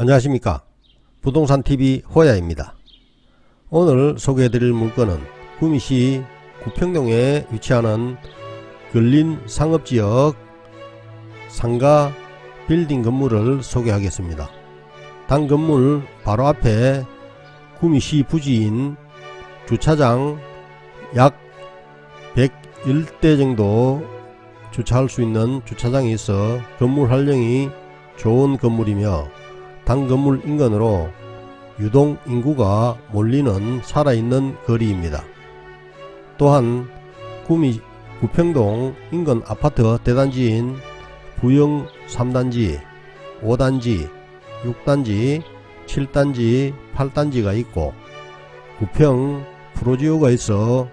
안녕하십니까. 부동산TV 호야입니다. 오늘 소개해드릴 물건은 구미시 구평동에 위치하는 근린 상업지역 상가 빌딩 건물을 소개하겠습니다. 단 건물 바로 앞에 구미시 부지인 주차장 약 110대 정도 주차할 수 있는 주차장이 있어 건물 활용이 좋은 건물이며 단 건물 인근으로 유동 인구가 몰리는 살아있는 거리입니다. 또한 구미 구평동 인근 아파트 대단지인 부영 3단지, 5단지, 6단지, 7단지, 8단지가 있고 구평 프로지오가 있어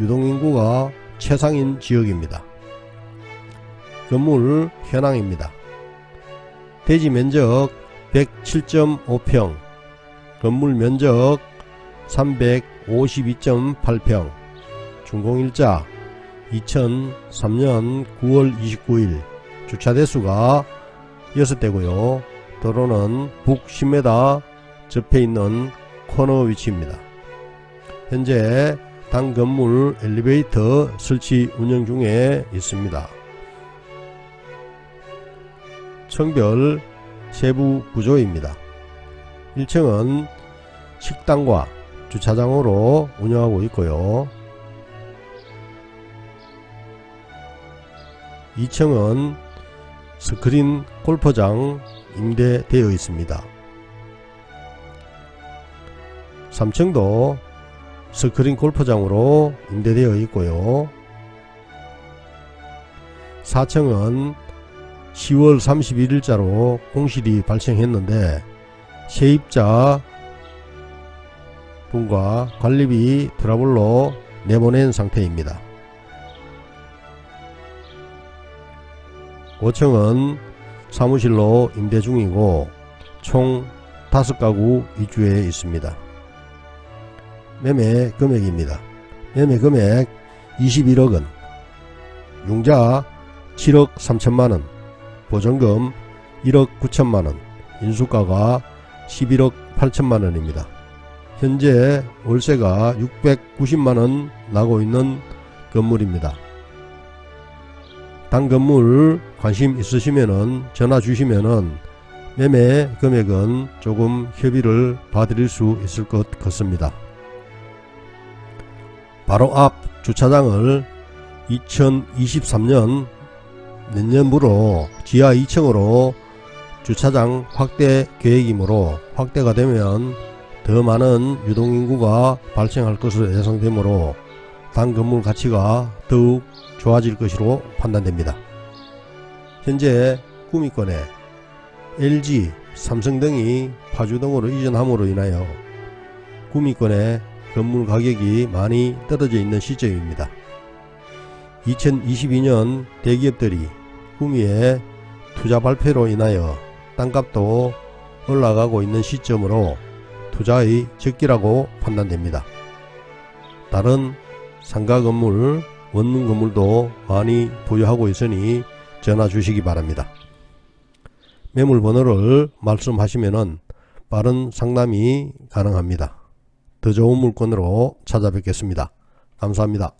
유동인구가 최상인 지역입니다. 건물 현황입니다. 대지 면적 107.5평, 건물 면적 352.8평, 준공일자 2003년 9월 29일, 주차 대수가 6대고요. 도로는 북 10m 접해 있는 코너 위치입니다. 현재 당 건물 엘리베이터 설치 운영 중에 있습니다. 청별 세부 구조입니다. 1층은 식당과 주차장으로 운영하고 있고요. 2층은 스크린 골퍼장 임대되어 있습니다. 3층도 스크린 골프장으로 임대되어 있고요. 4층은 10월 31일자로 공실이 발생했는데 세입자 분과 관리비 트러블로 내보낸 상태입니다. 5층은 사무실로 임대 중이고 총 5가구 입주해 있습니다. 매매 금액입니다. 매매 금액 21억 원, 융자 7억 3천만 원, 보증금 1억 9천만 원, 인수가가 11억 8천만 원입니다. 현재 월세가 690만 원 나고 있는 건물입니다. 단 건물 관심 있으시면은 전화 주시면은 매매 금액은 조금 협의를 봐드릴 수 있을 것 같습니다. 바로 앞 주차장을 2023년 내년부로 지하 2층으로 주차장 확대 계획이므로 확대가 되면 더 많은 유동인구가 발생할 것으로 예상되므로 단 건물 가치가 더욱 좋아질 것으로 판단됩니다. 현재 구미권에 LG, 삼성 등이 파주동으로 이전함으로 인하여 구미권의 건물 가격이 많이 떨어져 있는 시점입니다. 2022년 대기업들이 구미의 투자 발표로 인하여 땅값도 올라가고 있는 시점으로 투자의 적기라고 판단됩니다. 다른 상가 건물, 원룸 건물도 많이 보유하고 있으니 전화 주시기 바랍니다. 매물 번호를 말씀하시면 빠른 상담이 가능합니다. 더 좋은 물건으로 찾아뵙겠습니다. 감사합니다.